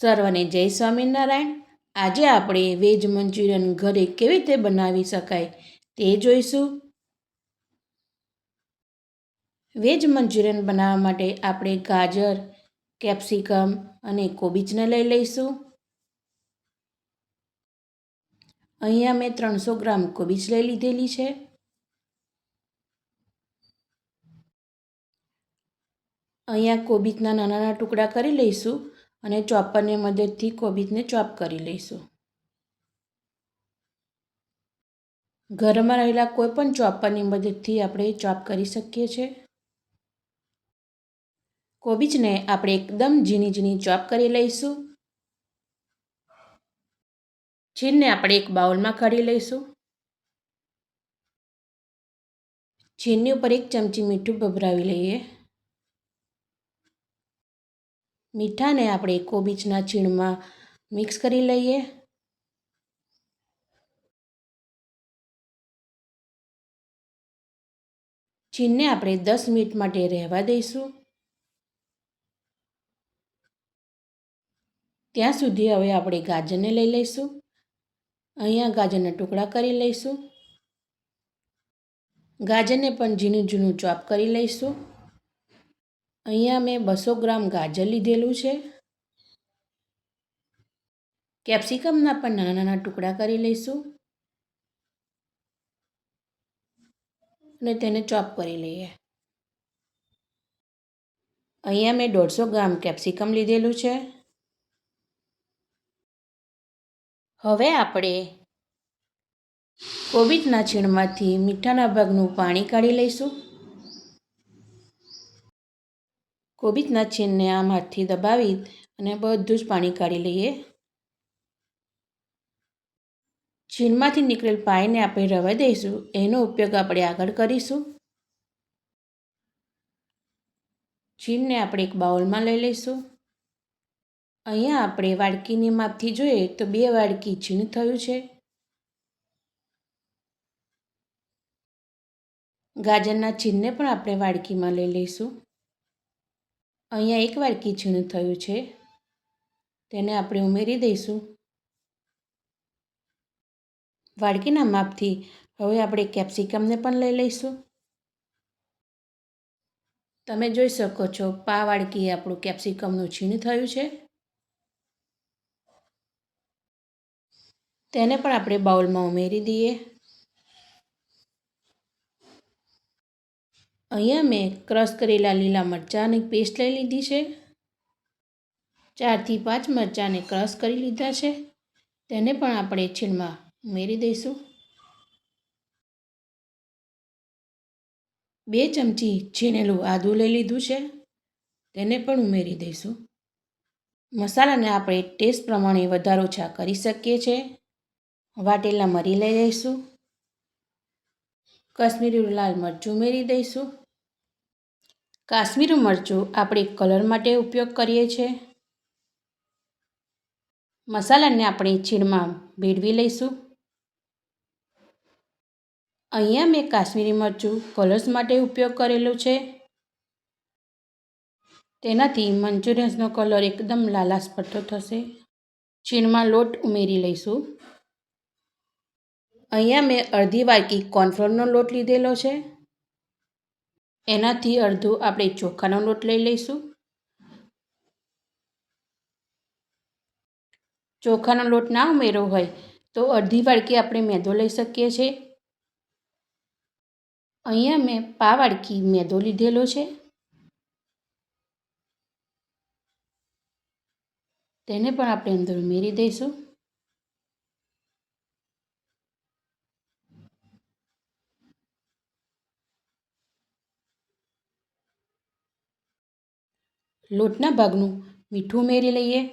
સર્વને જય સ્વામિનારાયણ. આજે આપણે વેજ મંચુરિયન ઘરે કેવી રીતે બનાવી શકાય તે જોઈશું. વેજ મંચુરિયન બનાવવા માટે આપણે ગાજર, કેપ્સિકમ અને કોબીજને લઈ લઈશું. અહીંયા મેં ત્રણસો ગ્રામ કોબીજ લઈ લીધેલી છે. અહીંયા કોબીજના નાના નાના ટુકડા કરી લઈશું. અને ચોપરની મદદથી કોબીજને ચોપ કરી લઈશું. ઘરમાં રહેલા કોઈ પણ ચોપરની મદદથી આપણે ચોપ કરી શકીએ છીએ. કોબીજને આપણે એકદમ ઝીણી ઝીણી ચોપ કરી લઈશું. છીણને આપણે એક બાઉલમાં કાઢી લઈશું. છીણની ઉપર એક ચમચી મીઠું ભભરાવી લઈએ. મીઠાને આપણે કોબીજના છીણમાં મિક્સ કરી લઈએ. છીણને આપણે દસ મિનિટ માટે રહેવા દઈશું. ત્યાં સુધી હવે આપણે ગાજરને લઈ લઈશું. અહીંયા ગાજરના ટુકડા કરી લઈશું. ગાજરને પણ ઝીણું ઝીણું ચોપ કરી લઈશું. અહીંયા મેં બસો ગ્રામ ગાજર લીધેલું છે. કેપ્સિકમના પણ નાના નાના ટુકડા કરી લઈશું. અને તેને ચોપ કરી લઈએ. અહીંયા મેં દોઢસો ગ્રામ કેપ્સિકમ લીધેલું છે. હવે આપણે કોબીજના છીણમાંથી મીઠાના ભાગનું પાણી કાઢી લઈશું. કોબીજના છીણને આમ હાથથી દબાવી અને બધું જ પાણી કાઢી લઈએ. છીણમાંથી નીકળેલ પાણીને આપણે રવા દઈશું. એનો ઉપયોગ આપણે આગળ કરીશું. છીણને આપણે એક બાઉલમાં લઈ લઈશું. અહીંયા આપણે વાડકીની માપથી જોઈએ તો બે વાડકી છીણ થયું છે. ગાજરના છીણને પણ આપણે વાડકીમાં લઈ લઈશું. અહીંયા એક વાડકી છીણ થયું છે. તેને આપણે ઉમેરી દઈશું. વાડકીના માપથી હવે આપણે કેપ્સિકમને પણ લઈ લઈશું. તમે જોઈ શકો છો, પા વાડકી આપણું કેપ્સિકમનું છીણ થયું છે. તેને પણ આપણે બાઉલમાં ઉમેરી દઈએ. અહીંયા મેં ક્રશ કરેલા લીલા મરચાંની પેસ્ટ લઈ લીધી છે. ચારથી પાંચ મરચાંને ક્રશ કરી લીધા છે. તેને પણ આપણે છીણમાં ઉમેરી દઈશું. બે ચમચી છીણેલું આદું લઈ લીધું છે. તેને પણ ઉમેરી દઈશું. મસાલાને આપણે ટેસ્ટ પ્રમાણે વધારો ઓછા કરી શકીએ છીએ. વાટેલા મરી લઈ લઈશું. કશ્મીરી લાલ મરચું ઉમેરી દઈશું. કાશ્મીરી મરચું આપણે કલર માટે ઉપયોગ કરીએ છીએ. મસાલાને આપણે છીણમાં ભેળવી લઈશું. અહીંયા મેં કાશ્મીરી મરચું કલર્સ માટે ઉપયોગ કરેલું છે. તેનાથી મંચુરિયન્સનો કલર એકદમ લાલાશ પડતો થશે. છીણમાં લોટ ઉમેરી લઈશું. અહીંયા મેં અડધી વાટકી કોર્નફ્લોરનો લોટ લીધેલો છે. એનાથી અડધું આપણે ચોખાનો લોટ લઈ લઈશું. ચોખાનો લોટ ના ઉમેરો હોય તો અડધી વાડકી આપણે મેદો લઈ શકીએ છીએ. અહીંયા મેં પા વાડકી મેદો લીધેલો છે. તેને પણ આપણે અંદર ઉમેરી દઈશું. લોટના ભાગનું મીઠું ઉમેરી લઈએ.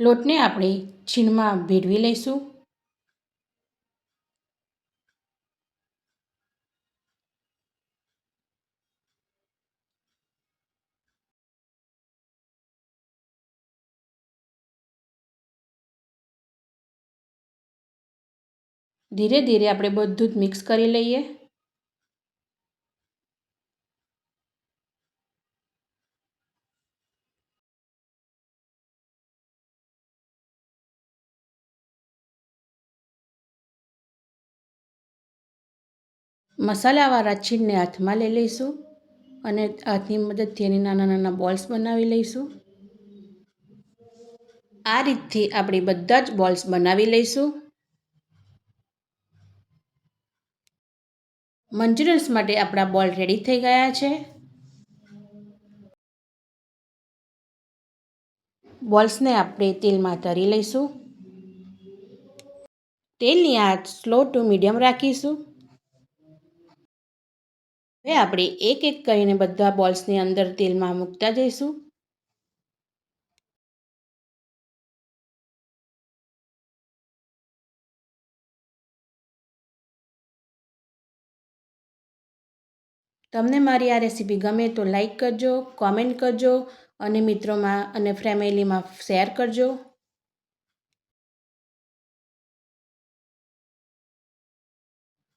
લોટને આપણે છીણમાં ભેળવી લઈશું. ધીરે ધીરે આપણે બધું જ મિક્સ કરી લઈએ. મસાલાવાળા છીણને હાથમાં લઈ લઈશું અને હાથની મદદથી એની નાના નાના બોલ્સ બનાવી લઈશું. આ રીતથી આપણે બધા જ બોલ્સ બનાવી લઈશું. મંચુરિયન્સ માટે આપણા બોલ રેડી થઈ ગયા છે. બોલ્સને આપણે તેલમાં તરી લઈશું. તેલની આંચ સ્લો ટુ મીડિયમ રાખીશું. હવે આપણે એક એક કરીને બધા બોલ્સની અંદર તેલમાં મૂકતા જઈશું. તમને મારી આ રેસીપી ગમે તો લાઈક કરજો, કોમેન્ટ કરજો અને મિત્રોમાં અને ફેમિલીમાં શેર કરજો.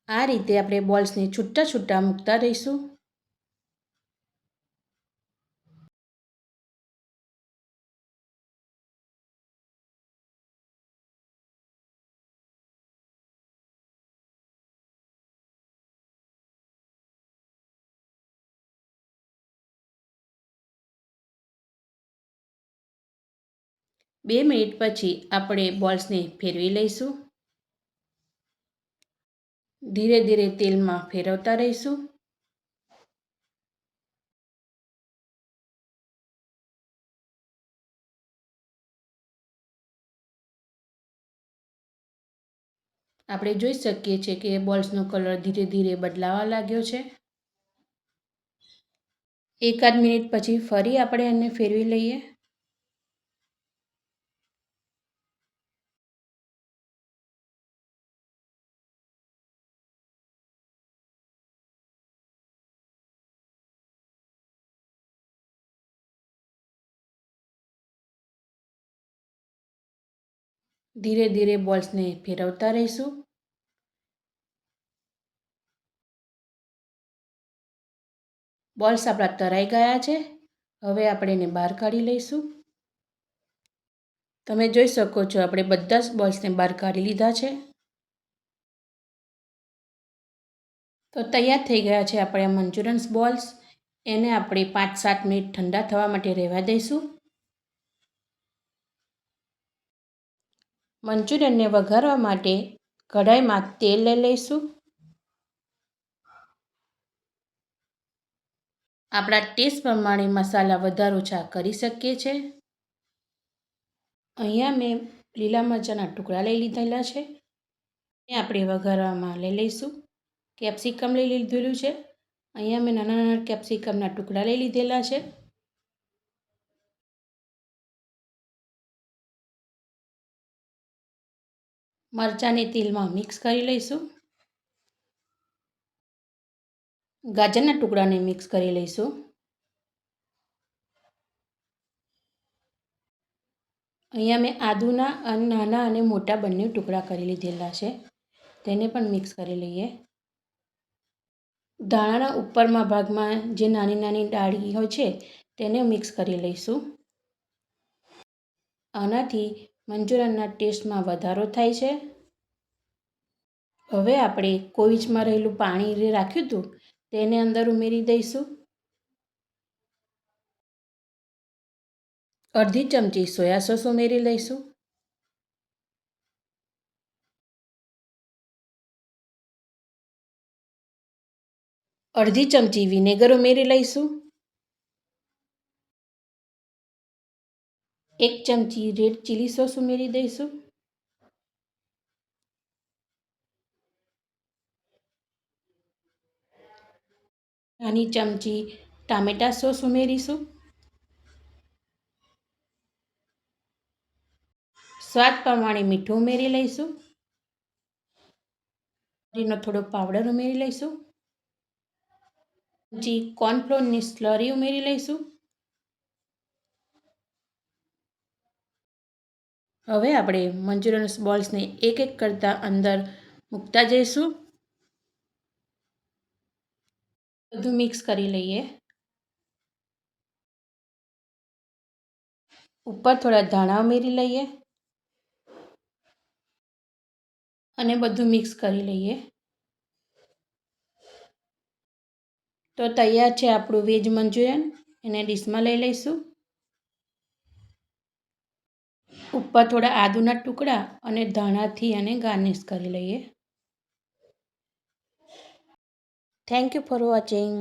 આ રીતે આપણે બોલ્સને છૂટા છૂટા મૂકતા રહીશું. બે મિનિટ પછી આપણે બોલ્સને ફેરવી લઈશું. ધીરે ધીરે તેલમાં ફેરવતા રહીશું. આપણે જોઈ શકીએ છીએ કે બોલ્સનો કલર ધીરે ધીરે બદલાવા લાગ્યો છે. એકાદ મિનિટ પછી ફરી આપણે એને ફેરવી લઈએ. ધીરે ધીરે બોલ્સને ફેરવતા રહીશું. બોલ્સ આપણા તરાઈ ગયા છે. હવે આપણે એને બહાર કાઢી લઈશું. તમે જોઈ શકો છો, આપણે બધા જ બોલ્સને બહાર કાઢી લીધા છે. તો તૈયાર થઈ ગયા છે આપણે મંચુરન્સ બોલ્સ. એને આપણે પાંચ સાત મિનિટ ઠંડા થવા માટે રહેવા દઈશું. મંચુરિયનને વઘારવા માટે કઢાઈમાં તેલ લઈ લઈશું. આપણા ટેસ્ટ પ્રમાણે મસાલા વધારો ઓછા કરી શકીએ છીએ અહીંયા મેં લીલા મરચાંના ટુકડા લઈ લીધેલા છે. એ આપણે વઘારવામાં લઈ લઈશું. કેપ્સિકમ લઈ લીધેલું છે. અહીંયા મેં નાના નાના કેપ્સિકમના ટુકડા લઈ લીધેલા છે. મરચાંને તેલમાં મિક્સ કરી લઈશું. ગાજરના ટુકડાને મિક્સ કરી લઈશું. અહીંયા મેં આદુના અને નાના અને મોટા બંને ટુકડા કરી લીધેલા છે. તેને પણ મિક્સ કરી લઈએ. ધાણાના ઉપરમાં ભાગમાં જે નાની નાની ડાળી હોય છે, તેને મિક્સ કરી લઈશું. આનાથી મંચુરિયનના ટેસ્ટમાં વધારો થાય છે? હવે આપણે કોવિચમાં રહેલું પાણી રાખ્યું હતું, તેને અંદર ઉમેરી દઈશું. અડધી ચમચી સોયા સોસ ઉમેરી લઈશું. અડધી ચમચી વિનેગર ઉમેરી લઈશું. એક ચમચી રેડ ચીલી સોસ ઉમેરી દઈશું. નાની ચમચી ટામેટા સોસ ઉમેરીશું. સ્વાદ પ્રમાણે મીઠું ઉમેરી લઈશું. રીનો થોડો પાવડર ઉમેરી લઈશું. ચમચી કોર્નફ્લોરની સ્લરી ઉમેરી લઈશું. હવે આપણે મંચુરિયન બોલ્સને એક એક કરતાં અંદર મૂકતા જઈશું. બધું મિક્સ કરી લઈએ. ઉપર થોડા ધાણા ઉમેરી લઈએ. અને બધું મિક્સ કરી લઈએ. તો તૈયાર છે આપણું વેજ મંચુરિયન. એને ડીશમાં લઈ લઈશું. ઉપર થોડા આદુના ટુકડા અને ધાણાથી અને ગાર્નિશ કરી લઈએ. Thank you for watching